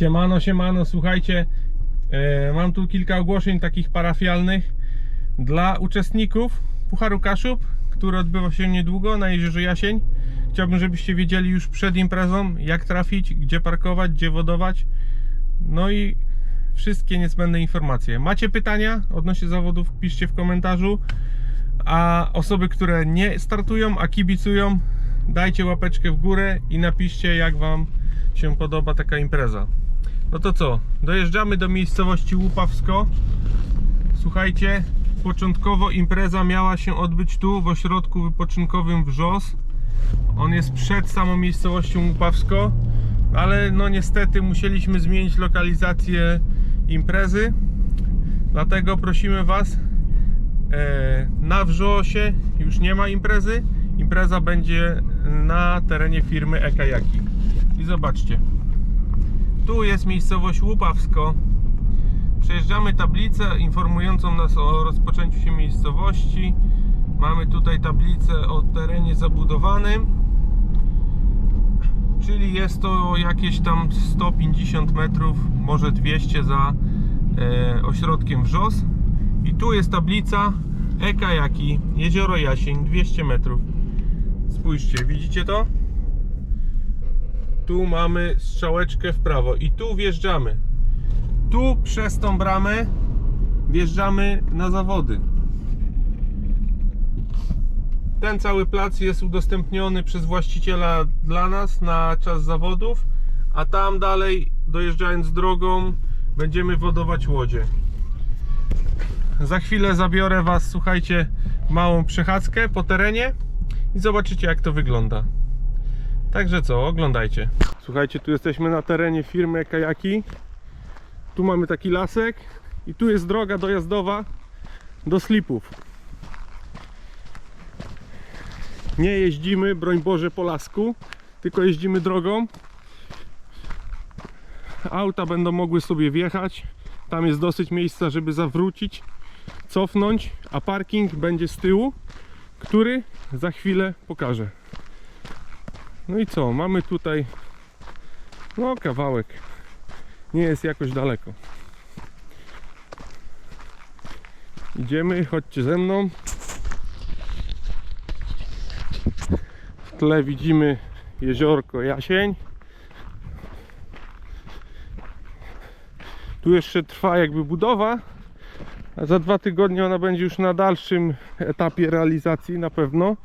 Siemano, siemano, słuchajcie, e, mam tu kilka ogłoszeń takich parafialnych dla uczestników Pucharu Kaszub, który odbywa się niedługo na Jeziorze Jasień. Chciałbym, żebyście wiedzieli już przed imprezą, jak trafić, gdzie parkować, gdzie wodować. No i wszystkie niezbędne informacje. Macie pytania odnośnie zawodów, piszcie w komentarzu. A osoby, które nie startują, a kibicują, dajcie łapeczkę w górę i napiszcie, jak Wam się podoba taka impreza. No to co? Dojeżdżamy do miejscowości Łupawsko. Słuchajcie, początkowo impreza miała się odbyć tu w ośrodku wypoczynkowym Wrzos. On jest przed samą miejscowością Łupawsko, ale no niestety musieliśmy zmienić lokalizację imprezy. Dlatego prosimy Was, e, na Wrzosie już nie ma imprezy. Impreza będzie na terenie firmy Ekajaki. I zobaczcie. Tu jest miejscowość Łupawsko. Przejeżdżamy tablicę informującą nas o rozpoczęciu się miejscowości. Mamy tutaj tablicę o terenie zabudowanym. Czyli jest to jakieś tam 150 metrów, może 200 za e, ośrodkiem Wrzos. I tu jest tablica Ekajaki, Jezioro Jasień, 200 metrów. Spójrzcie, widzicie to? Tu mamy strzałeczkę w prawo i tu wjeżdżamy. Tu przez tą bramę wjeżdżamy na zawody. Ten cały plac jest udostępniony przez właściciela dla nas na czas zawodów, a tam dalej dojeżdżając drogą będziemy wodować łodzie. Za chwilę zabiorę Was, słuchajcie, małą przechadzkę po terenie i zobaczycie jak to wygląda. Także co, oglądajcie. Słuchajcie, tu jesteśmy na terenie firmy Kajaki. Tu mamy taki lasek i tu jest droga dojazdowa do slipów. Nie jeździmy, broń Boże, po lasku, tylko jeździmy drogą. Auta będą mogły sobie wjechać. Tam jest dosyć miejsca, żeby zawrócić, cofnąć, a parking będzie z tyłu, który za chwilę pokażę. No i co? Mamy tutaj no kawałek. Nie jest jakoś daleko. Idziemy, chodźcie ze mną. W tle widzimy jeziorko Jasień. Tu jeszcze trwa jakby budowa, a za dwa tygodnie ona będzie już na dalszym etapie realizacji na pewno.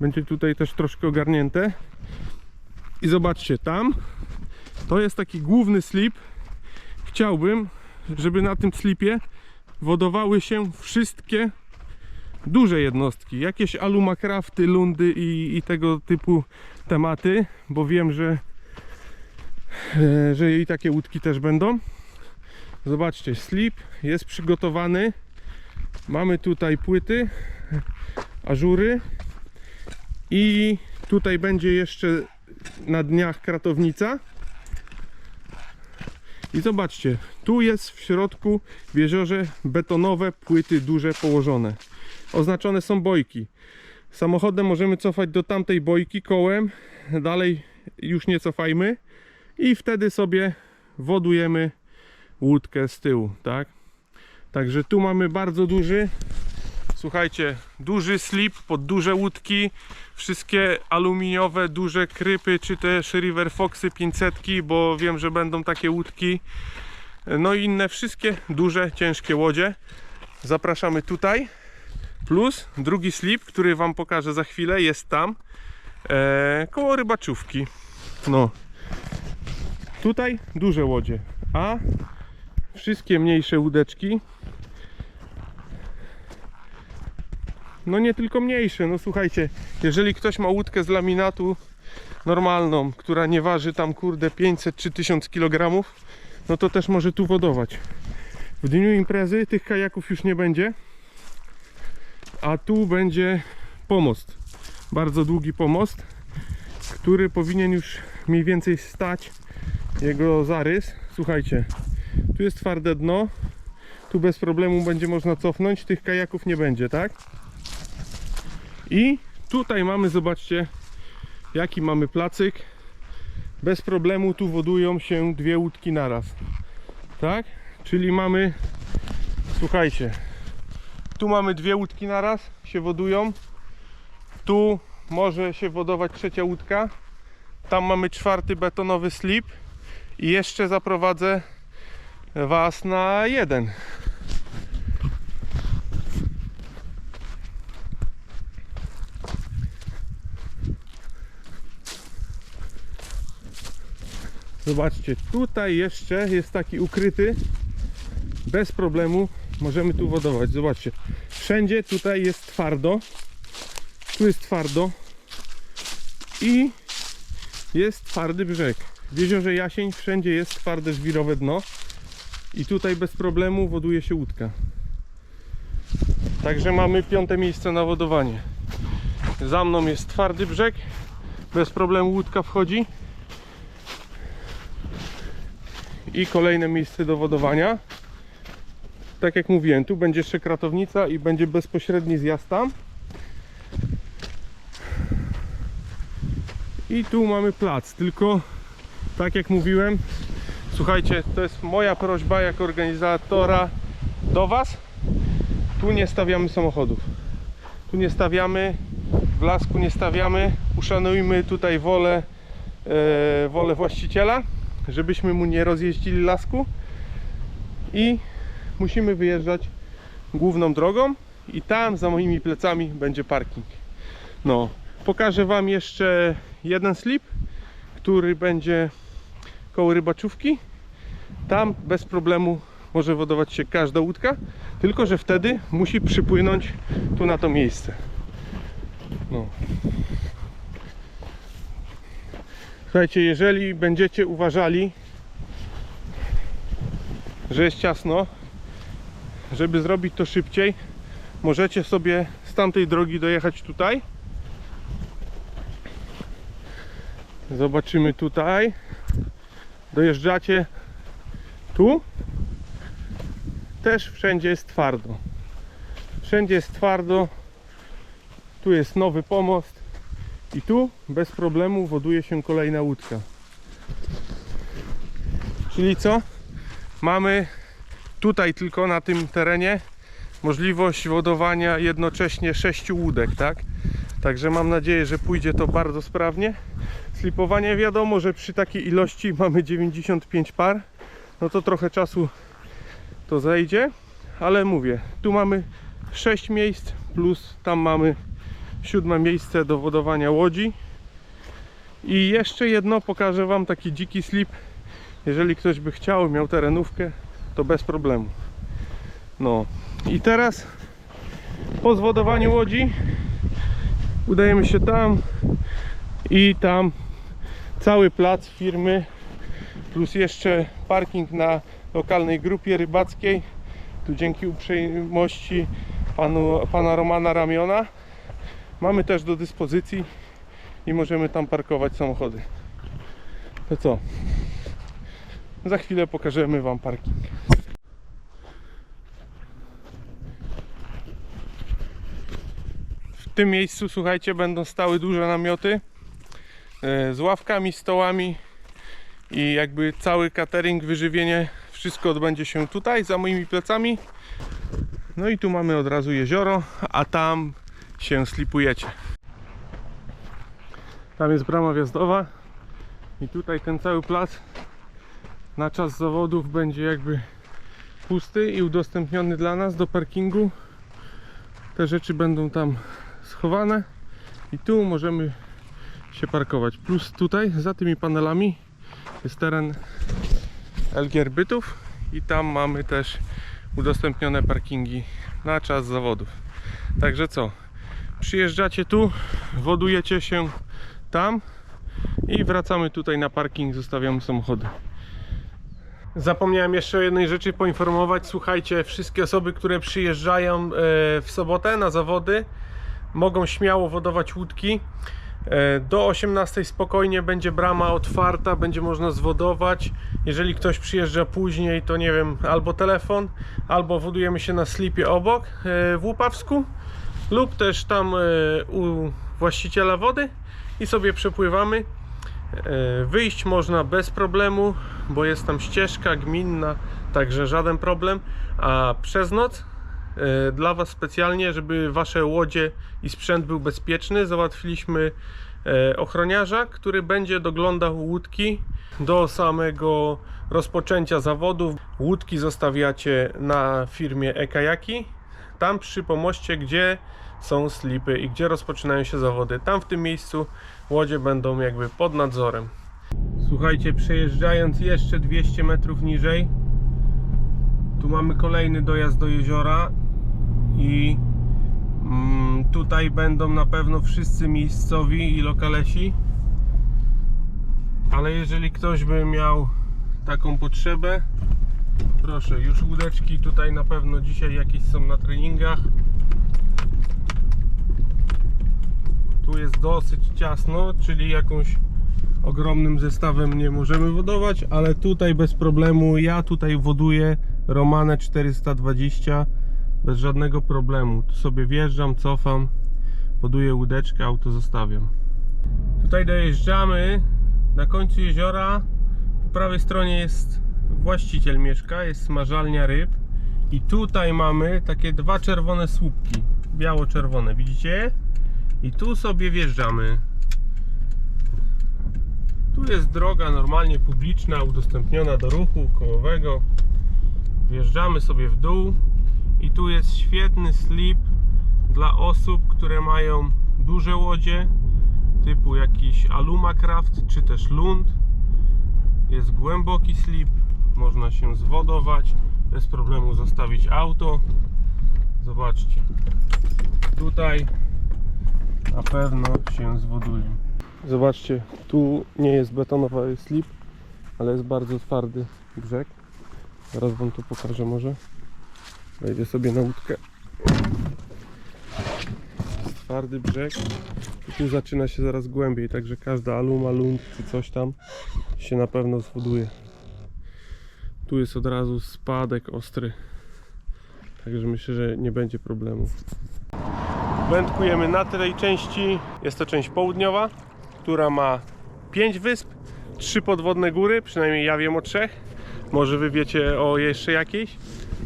Będzie tutaj też troszkę ogarnięte. I zobaczcie, tam to jest taki główny slip. Chciałbym, żeby na tym slipie wodowały się wszystkie duże jednostki. Jakieś alumakrafty, lundy i, i tego typu tematy, bo wiem, że, e, że i takie łódki też będą. Zobaczcie, slip jest przygotowany. Mamy tutaj płyty, ażury i tutaj będzie jeszcze na dniach kratownica. I zobaczcie, tu jest w środku w jeziorze betonowe płyty duże położone. Oznaczone są bojki. Samochodem możemy cofać do tamtej bojki kołem, dalej już nie cofajmy i wtedy sobie wodujemy łódkę z tyłu, tak? Także tu mamy bardzo duży Słuchajcie, duży slip pod duże łódki, wszystkie aluminiowe, duże krypy, czy też River Foxy 500, bo wiem, że będą takie łódki. No i inne wszystkie duże, ciężkie łodzie. Zapraszamy tutaj. Plus drugi slip, który Wam pokażę za chwilę, jest tam e, koło rybaczówki. No. Tutaj duże łodzie, a wszystkie mniejsze łódeczki no nie tylko mniejsze, no słuchajcie, jeżeli ktoś ma łódkę z laminatu normalną, która nie waży tam kurde 500 czy 1000 kg, no to też może tu wodować. W dniu imprezy tych kajaków już nie będzie, a tu będzie pomost, bardzo długi pomost, który powinien już mniej więcej stać jego zarys. Słuchajcie, tu jest twarde dno, tu bez problemu będzie można cofnąć, tych kajaków nie będzie, tak? I tutaj mamy, zobaczcie, jaki mamy placyk. bez problemu tu wodują się dwie łódki naraz. Tak? Czyli mamy, słuchajcie, tu mamy dwie łódki naraz, się wodują. Tu może się wodować trzecia łódka. Tam mamy czwarty betonowy slip. I jeszcze zaprowadzę Was na jeden. Zobaczcie, tutaj jeszcze jest taki ukryty. Bez problemu możemy tu wodować. Zobaczcie, wszędzie tutaj jest twardo. Tu jest twardo. I jest twardy brzeg. W jeziorze Jasień wszędzie jest twarde żwirowe dno. I tutaj bez problemu woduje się łódka. Także mamy piąte miejsce na wodowanie. Za mną jest twardy brzeg. Bez problemu łódka wchodzi. I kolejne miejsce do wodowania. Tak jak mówiłem, tu będzie jeszcze kratownica i będzie bezpośredni zjazd tam. I tu mamy plac, tylko tak jak mówiłem, słuchajcie, to jest moja prośba jako organizatora do Was. Tu nie stawiamy samochodów. Tu nie stawiamy, w lasku nie stawiamy. Uszanujmy tutaj wolę, e, wolę właściciela, żebyśmy mu nie rozjeździli lasku. I musimy wyjeżdżać główną drogą i tam za moimi plecami będzie parking. No, pokażę Wam jeszcze jeden slip, który będzie koło rybaczówki. Tam bez problemu może wodować się każda łódka, tylko że wtedy musi przypłynąć tu na to miejsce. No. Słuchajcie, jeżeli będziecie uważali, że jest ciasno, żeby zrobić to szybciej, możecie sobie z tamtej drogi dojechać tutaj. Zobaczymy tutaj. Dojeżdżacie tu. Też wszędzie jest twardo. Wszędzie jest twardo. Tu jest nowy pomost. I tu bez problemu woduje się kolejna łódka. Czyli co? Mamy tutaj tylko na tym terenie możliwość wodowania jednocześnie sześciu łódek, tak? Także mam nadzieję, że pójdzie to bardzo sprawnie. Slipowanie wiadomo, że przy takiej ilości mamy 95 par, no to trochę czasu to zejdzie, ale mówię, tu mamy 6 miejsc plus tam mamy siódme miejsce do wodowania łodzi. I jeszcze jedno pokażę Wam taki dziki slip. Jeżeli ktoś by chciał, miał terenówkę, to bez problemu. No i teraz po zwodowaniu łodzi udajemy się tam i tam cały plac firmy plus jeszcze parking na lokalnej grupie rybackiej tu dzięki uprzejmości panu, pana Romana Ramiona mamy też do dyspozycji i możemy tam parkować samochody. To co? Za chwilę pokażemy wam parking. W tym miejscu słuchajcie będą stały duże namioty e, z ławkami, stołami i jakby cały catering, wyżywienie, wszystko odbędzie się tutaj za moimi plecami. No i tu mamy od razu jezioro, a tam się slipujecie. Tam jest brama wjazdowa i tutaj ten cały plac na czas zawodów będzie jakby pusty i udostępniony dla nas do parkingu. Te rzeczy będą tam schowane i tu możemy się parkować. Plus tutaj za tymi panelami jest teren LGR Bytów i tam mamy też udostępnione parkingi na czas zawodów. Także co? Przyjeżdżacie tu, wodujecie się tam i wracamy tutaj na parking, zostawiamy samochody. Zapomniałem jeszcze o jednej rzeczy poinformować. Słuchajcie, wszystkie osoby, które przyjeżdżają e, w sobotę na zawody, mogą śmiało wodować łódki. E, Do 18 spokojnie będzie brama otwarta, będzie można zwodować. Jeżeli ktoś przyjeżdża później, to nie wiem, albo telefon, albo wodujemy się na slipie obok e, w Łupawsku, lub też tam e, u właściciela wody i sobie przepływamy. E, Wyjść można bez problemu, bo jest tam ścieżka gminna, także żaden problem. A przez noc e, dla Was specjalnie, żeby Wasze łodzie i sprzęt był bezpieczny, załatwiliśmy ochroniarza, który będzie doglądał łódki do samego rozpoczęcia zawodów. Łódki zostawiacie na firmie e-kajaki, tam przy pomoście, gdzie są slipy i gdzie rozpoczynają się zawody. Tam w tym miejscu łodzie będą jakby pod nadzorem. Słuchajcie, przejeżdżając jeszcze 200 metrów niżej, tu mamy kolejny dojazd do jeziora i mm, tutaj będą na pewno wszyscy miejscowi i lokalesi. Ale jeżeli ktoś by miał taką potrzebę, proszę, już łódeczki tutaj na pewno dzisiaj jakieś są na treningach. Tu jest dosyć ciasno, czyli jakąś ogromnym zestawem nie możemy wodować, ale tutaj bez problemu ja tutaj woduję Romanę 420 bez żadnego problemu. Tu sobie wjeżdżam, cofam, woduję łódeczkę, auto zostawiam. Tutaj dojeżdżamy na końcu jeziora. Po prawej stronie jest właściciel mieszka, jest smażalnia ryb. I tutaj mamy takie dwa czerwone słupki, biało-czerwone, widzicie? I tu sobie wjeżdżamy. Tu jest droga normalnie publiczna, udostępniona do ruchu kołowego. Wjeżdżamy sobie w dół i tu jest świetny slip dla osób, które mają duże łodzie typu jakiś Alumacraft czy też Lund. Jest głęboki slip, można się zwodować, bez problemu zostawić auto. Zobaczcie, tutaj na pewno się zwoduje. Zobaczcie, tu nie jest betonowy slip, ale jest bardzo twardy brzeg. Zaraz wam to pokażę może. Wejdę sobie na łódkę. Twardy brzeg. I tu zaczyna się zaraz głębiej, także każda aluma, lund czy coś tam się na pewno zwoduje. Tu jest od razu spadek ostry. Także myślę, że nie będzie problemu. Wędkujemy na tej części. Jest to część południowa, która ma 5 wysp, 3 podwodne góry, przynajmniej ja wiem o trzech. Może wy wiecie o jeszcze jakiejś.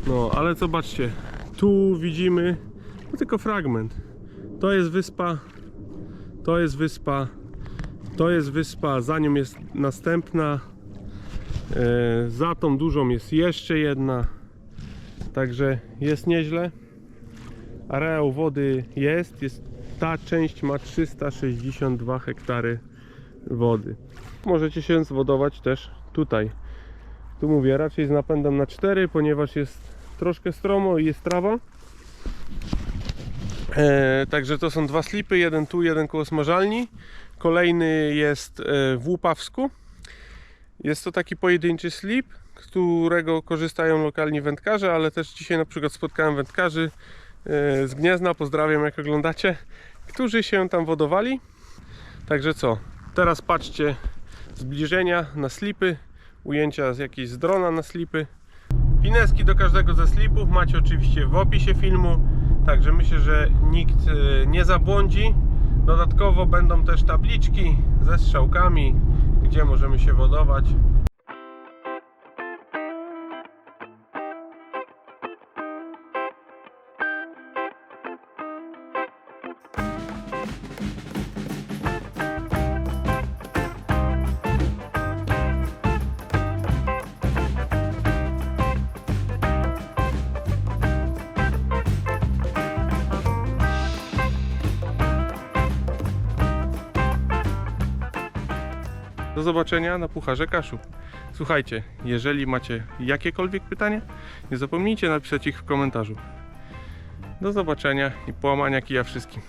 No, ale zobaczcie, tu widzimy no, tylko fragment. To jest wyspa, to jest wyspa, to jest wyspa, za nią jest następna. E, za tą dużą jest jeszcze jedna. Także jest nieźle. Areał wody jest, jest. Ta część ma 362 hektary wody. Możecie się zwodować też tutaj. Tu mówię raczej z napędem na 4, ponieważ jest troszkę stromo i jest trawa. E, także to są dwa slipy, jeden tu, jeden koło smażalni. Kolejny jest e, w Łupawsku. Jest to taki pojedynczy slip, którego korzystają lokalni wędkarze, ale też dzisiaj na przykład spotkałem wędkarzy e, z Gniezna, pozdrawiam jak oglądacie, którzy się tam wodowali. Także co, teraz patrzcie zbliżenia na slipy, ujęcia z jakiejś z drona na slipy. Pineski do każdego ze slipów macie oczywiście w opisie filmu, także myślę, że nikt e, nie zabłądzi. Dodatkowo będą też tabliczki ze strzałkami, gdzie możemy się wodować. Do zobaczenia na Pucharze Kaszub. Słuchajcie, jeżeli macie jakiekolwiek pytania, nie zapomnijcie napisać ich w komentarzu. Do zobaczenia i połamania kija wszystkim.